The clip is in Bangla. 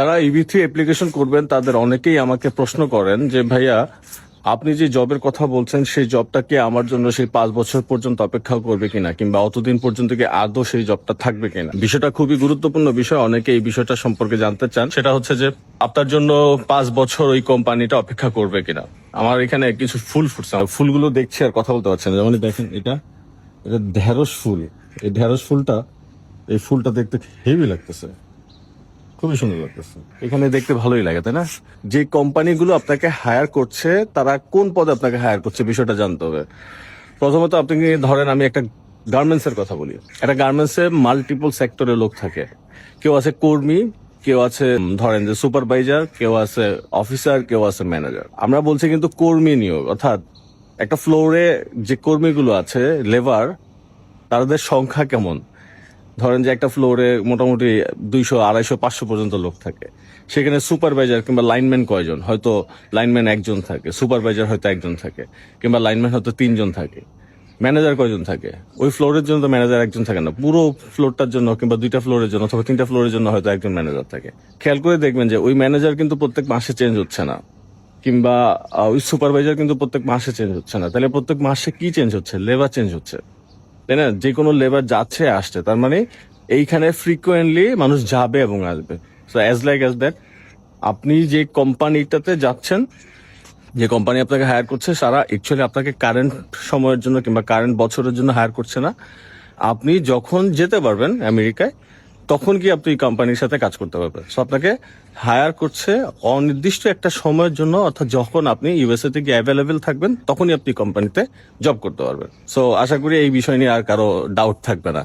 যারা ইবি থ্রি অ্যাপ্লিকেশন করবেন, তাদের অনেকেই আমাকে প্রশ্ন করেন যে, ভাইয়া, আপনি যে জবের কথা বলছেন, সেই জবটা কি আমার জন্য সেই পাঁচ বছর পর্যন্ত অপেক্ষা করবে কিনা? কিংবা অতদিন পর্যন্ত কি আদৌ সেই জবটা থাকবে কিনা? বিষয়টা খুবই গুরুত্বপূর্ণ বিষয় অনেকে এই বিষয়টা সম্পর্কে জানতে চান। সেটা হচ্ছে যে, আপনার জন্য পাঁচ বছর ওই কোম্পানিটা অপেক্ষা করবে কিনা? আমার এখানে কিছু ফুল ফুটছে। ফুলগুলো দেখছি আর কথা বলতে পারছেন না। যেমন দেখেন, এটা এটা ঢেঁড়স ফুল। এই ঢেঁড়স ফুলটা, এই ফুলটা দেখতে হেভি লাগতেছে। খুবই সুন্দর লাগতেছে। এখানে দেখতে ভালোই লাগে, তাই না? যে কোম্পানিগুলো আপনাকে হায়ার করছে, তারা কোন পদে আপনাকে হায়ার করছে বিষয়টা জানতে হবে। প্রথমত আপনি ধরেন, আমি একটা গার্মেন্টস এর কথা বলি। একটা গার্মেন্টস এ মাল্টিপল সেক্টরের লোক থাকে। কেউ আছে কর্মী, কেউ আছে ধরেন যে সুপারভাইজার কেউ আছে অফিসার কেউ আছে ম্যানেজার আমরা বলছি কিন্তু কর্মী নিয়োগ, অর্থাৎ একটা ফ্লোরে যে কর্মীগুলো আছে লেবার তাদের সংখ্যা কেমন? ধরেন যে একটা ফ্লোরে মোটামুটি দুইশো, আড়াইশো, পাঁচশো পর্যন্ত লোক থাকে। সেখানে সুপারভাইজার কিংবা লাইনম্যান কয়জন? হয়তো লাইনম্যান একজন থাকে সুপারভাইজার হয়তো একজন থাকে, কিংবা লাইনম্যান হয়তো তিনজন থাকে। ম্যানেজার কয়জন থাকে? ওই ফ্লোরের জন্য তো ম্যানেজার একজন থাকে না। পুরো ফ্লোরটার জন্য কিংবা দুইটা ফ্লোরের জন্য অথবা তিনটা ফ্লোরের জন্য হয়তো একজন ম্যানেজার থাকে। খেয়াল করে দেখবেন যে ওই ম্যানেজার কিন্তু প্রত্যেক মাসে চেঞ্জ হচ্ছে না। কিংবা ওই সুপারভাইজার কিন্তু প্রত্যেক মাসে চেঞ্জ হচ্ছে না। তাহলে প্রত্যেক মাসে কি চেঞ্জ হচ্ছে? লেবার চেঞ্জ হচ্ছে। তাই না? যে কোনো লেবার যাচ্ছে, আসছে। তার মানে এইখানে ফ্রিকোয়েন্টলি মানুষ যাবে এবং আসবে। So as like as that আপনি যে কোম্পানিটাতে যাচ্ছেন, যে কোম্পানি আপনাকে হায়ার করছে, সারা অ্যাকচুয়ালি আপনাকে কারেন্ট সময়ের জন্য কিংবা কারেন্ট বছরের জন্য হায়ার করছে না। আপনি যখন যেতে পারবেন আমেরিকায় তখন কি আপনি কোম্পানির সাথে কাজ করতে পারবেন? আপনাকে হায়ার করছে অনির্দিষ্ট একটা সময়ের জন্য, অর্থাৎ যখন আপনি ইউএসএ গিয়ে অ্যাভেলেবেল থাকবেন, তখনই আপনি কোম্পানিতে জব করতে পারবেন। সো আশা করি এই বিষয় নিয়ে আর কারও ডাউট থাকবে না।